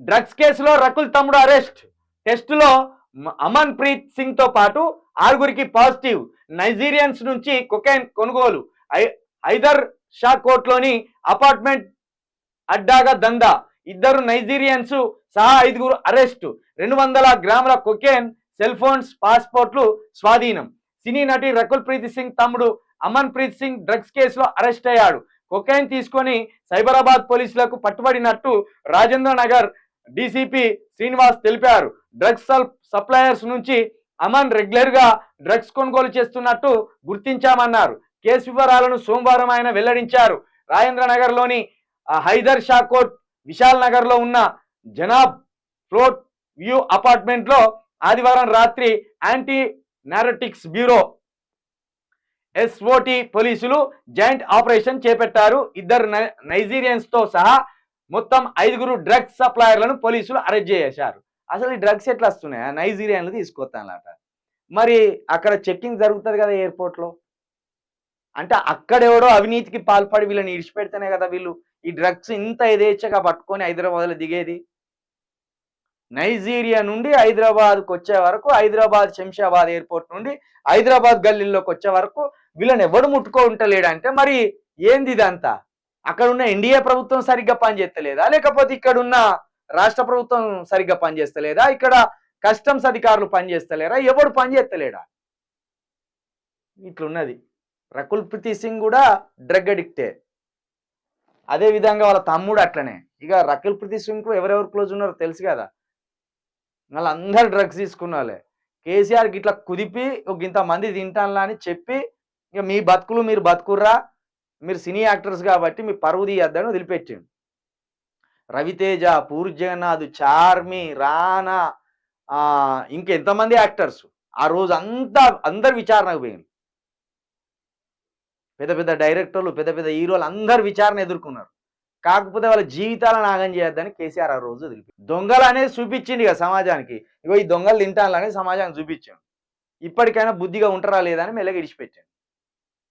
Drugs కేసులో రకుల్ తమ్ముడు arrest. టెస్టులో అమన్ ప్రీత్ సింగ్తో పాటు ఆరుగురికి పాజిటివ్. నైజీరియన్స్ నుంచి కొకైన్ కొనుగోలు. ఐ- హైదర్ షా కోర్ట్లోని అపార్ట్మెంట్ అడ్డాగా దందా. ఇద్దరు నైజీరియన్స్ సహా ఐదుగురు అరెస్టు. రెండు వందల గ్రాముల కొకేన్ సెల్ ఫోన్స్ పాస్పోర్ట్లు స్వాధీనం. సినీ నటి రకుల్ ప్రీత్ సింగ్ తమ్ముడు అమన్ ప్రీత్ సింగ్ డ్రగ్స్ కేసులో అరెస్ట్ అయ్యాడు. కొకైన్ తీసుకొని సైబరాబాద్ పోలీసులకు పట్టుబడినట్టు రాజేంద్ర నగర్ డీసీపీ శ్రీనివాస్ తెలిపారు. డ్రగ్స్ సప్లయర్స్ నుంచి అమన్ రెగ్యులర్గా డ్రగ్స్ కొనుగోలు చేస్తున్నట్టు గుర్తించామన్నారు. కేసు వివరాలను సోమవారం ఆయన వెల్లడించారు. రాజేంద్ర నగర్లోని హైదర్ షా కోర్ట్ విశాల్ నగర్లో ఉన్న జనాబ్ ఫ్లోట్ వ్యూ అపార్ట్మెంట్లో ఆదివారం రాత్రి యాంటీ నారటిక్స్ బ్యూరో ఎస్ఓటి పోలీసులు జాయింట్ ఆపరేషన్ చేపట్టారు. ఇద్దరు నై- నైజీరియన్స్తో సహా మొత్తం ఐదుగురు డ్రగ్స్ సప్లయర్లను పోలీసులు అరెస్ట్ చేశారు. అసలు ఈ డ్రగ్స్ ఎట్లా వస్తున్నాయి? నైజీరియాన్లు తీసుకొస్తానట మరి అక్కడ చెక్కింగ్ జరుగుతుంది కదా ఎయిర్పోర్ట్లో? అంటే అక్కడెవడో అవినీతికి పాల్పడి వీళ్ళని ఇడిచిపెడితేనే కదా వీళ్ళు ఈ డ్రగ్స్ ఇంత ఎదేచ్ఛగా పట్టుకొని హైదరాబాద్లో దిగేది? నైజీరియా నుండి హైదరాబాద్కు వచ్చే వరకు హైదరాబాద్ శంషాబాద్ ఎయిర్పోర్ట్ నుండి హైదరాబాద్ గల్లీల్లోకి వచ్చే వరకు వీళ్ళని ఎవడు ముట్టుకో ఉంటలేడంటే మరి ఏంది ఇదంతా? అక్కడ ఉన్న ఎన్డీఏ ప్రభుత్వం సరిగ్గా పనిచేస్తలేదా? లేకపోతే ఇక్కడ ఉన్న రాష్ట్ర ప్రభుత్వం సరిగ్గా పనిచేస్తలేదా? ఇక్కడ కస్టమ్స్ అధికారులు పనిచేస్తలేరా? ఎవడు పనిచేస్తలేడా? ఇట్లున్నది. రకుల్ ప్రీతి సింగ్ కూడా డ్రగ్ అడిక్టే. అదే విధంగా వాళ్ళ తమ్ముడు అట్లనే. ఇక రకుల్ ప్రీతి సింగ్ ఎవరెవరు క్లోజ్ ఉన్నారో తెలుసు కదా. వాళ్ళందరూ డ్రగ్స్ తీసుకున్న వాళ్ళే కేసీఆర్కి ఇట్లా కుదిపి ఒక ఇంత మంది తింటానులా అని చెప్పి ఇక మీ బతుకులు మీరు బతుకుర్రా? మీరు సినీ యాక్టర్స్ కాబట్టి మీ పరువు తీయద్దని వదిలిపెట్టిండు. రవితేజ పూర్జగన్నాథ్ చార్మి రానా ఆ, ఇంకెంతమంది యాక్టర్స్? ఆ రోజు అంతా అందరు విచారణకు పోయింది పెద్ద పెద్ద డైరెక్టర్లు పెద్ద పెద్ద హీరోలు అందరు విచారణ ఎదుర్కొన్నారు. కాకపోతే వాళ్ళ జీవితాలను నాగం చేయొద్దని కేసీఆర్ ఆ రోజు వదిలిపి దొంగలు అనేది చూపించింది ఇక సమాజానికి. ఇగో ఈ దొంగలు తింటానని సమాజానికి చూపించాం ఇప్పటికైనా బుద్ధిగా ఉంటారా లేదా అని మెల్లగా ఇడిచిపెట్టాను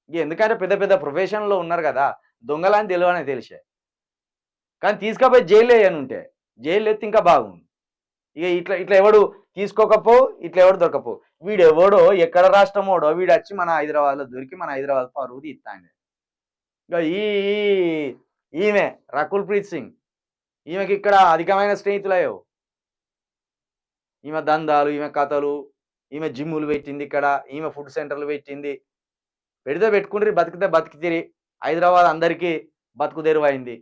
ఎందుకంటే పెద్ద పెద్ద ప్రొఫెషన్లో ఉన్నారు కదా దొంగలని తెలియనే తెలిసే. కానీ తీసుకపోయి జైలు వేయని ఉంటే జైలు ఎత్తి ఇంకా బాగుంది ఇక ఇట్లా ఇట్లా ఎవడు తీసుకోకపో ఇట్లా ఎవడు దొరకపో. వీడు ఎవడో ఎక్కడ రాష్ట్రమోడో వీడు వచ్చి మన హైదరాబాద్లో దొరికి మన హైదరాబాద్ పరువు తీస్తాండి ఇక ఈ ఈ- ఈమె రకుల్ ప్రీత్ సింగ్ ఈమెకి ఇక్కడ అధికమైన స్నేహితులయ్యో. ఈమె దందాలు ఈమె కథలు ఈమె జిమ్ములు పెట్టింది ఇక్కడ ఈమె ఫుడ్ సెంటర్లు పెట్టింది. పెడితే పెట్టుకుండ్రి బతికితే బతికితిరి. హైదరాబాద్ అందరికీ బతుకు తెరువైంది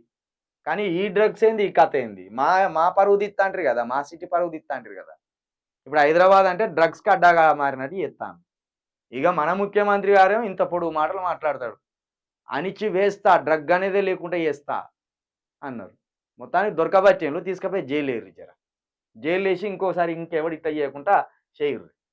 కానీ ఈ డ్రగ్స్ ఏంది ఈ కథ ఏంది? మా మా పరువు తీస్తాంటారు కదా మా సిటీ పరువు తీస్తాంటారు కదా. ఇప్పుడు హైదరాబాద్ అంటే డ్రగ్స్కి అడ్డాగా మారినట్టు చెప్తాను ఇక మన ముఖ్యమంత్రి గారేమో ఇంత పొడుగు మాటలు మాట్లాడతాడు. అణిచి వేస్తా డ్రగ్ అనేదే లేకుండా చేస్తా అన్నారు. మొత్తానికి దొరకబట్టేళ్ళు తీసుకుపోయి జైలు వేయరు జర. జైలు వేసి ఇంకోసారి ఇంకెవడు ఇట్లా చేయకుండా చేయరు